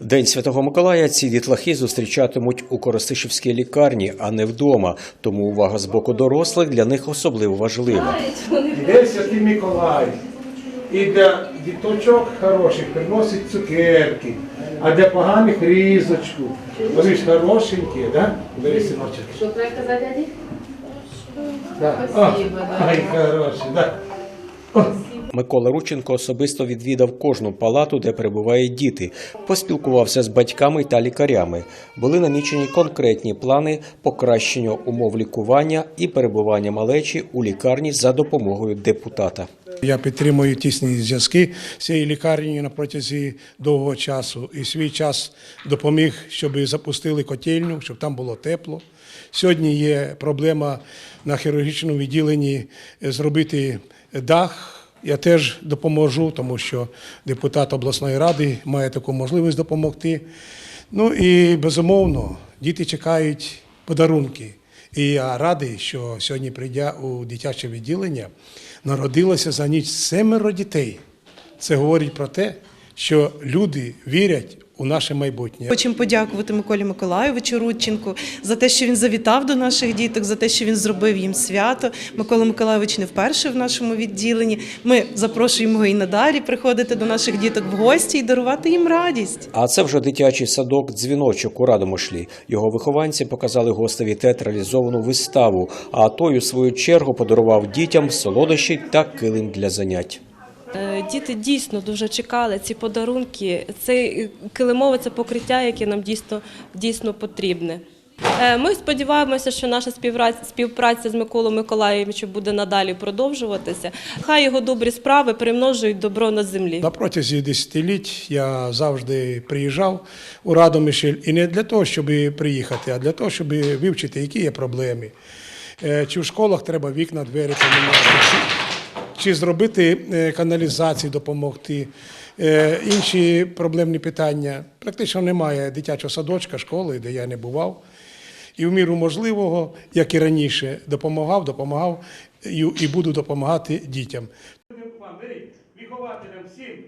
День Святого Миколая ці дітлахи зустрічатимуть у Коростишівській лікарні, а не вдома. Тому увага з боку дорослих для них особливо важлива. Іде Святий Миколай. І для діточок хороших приносить цукерки, а для поганих різочку. Вони ж хорошенькі, да? Бери синочок. Что проект за дяди? Да. Спасибо, да. Ай, хороший, да. Микола Рученко особисто відвідав кожну палату, де перебувають діти, поспілкувався з батьками та лікарями. Були намічені конкретні плани покращення умов лікування і перебування малечі у лікарні за допомогою депутата. Я підтримую тісні зв'язки з цією лікарнею на протязі довгого часу і свій час допоміг, щоб запустили котельню, щоб там було тепло. Сьогодні є проблема на хірургічному відділенні зробити дах. Я теж допоможу, тому що депутат обласної ради має таку можливість допомогти. Ну і безумовно, діти чекають подарунки. І я радий, що сьогодні прийдя у дитяче відділення, народилося за ніч семеро дітей. Це говорить про те, що люди вірять у наше майбутнє. Хочемо подякувати Миколі Миколайовичу Рудченку за те, що він завітав до наших діток, за те, що він зробив їм свято. Микола Миколайович не вперше в нашому відділенні. Ми запрошуємо його і надалі приходити до наших діток в гості і дарувати їм радість. А це вже дитячий садок дзвіночок у Радомишлі. Його вихованці показали гостеві театралізовану виставу. А той, у свою чергу, подарував дітям солодощі та килим для занять. Е, Діти дійсно дуже чекали ці подарунки. Це е, килимове це покриття, яке нам дійсно, дійсно потрібне. Е, Ми сподіваємося, що наша співпраця, з Миколою Миколаєвичем буде надалі продовжуватися. Хай його добрі справи примножують добро на землі. На протязі десятиліть я завжди приїжджав у Радомишль і не для того, щоб приїхати, а для того, щоб вивчити, які є проблеми. Чи в школах треба вікна, двері поміняти, чи, зробити е, каналізації, допомогти. Е, Інші проблемні питання. Практично немає дитячого садочка, школи, де я не бував. І в міру можливого, як і раніше, допомагав, допомагав і буду допомагати дітям. Вихователям всім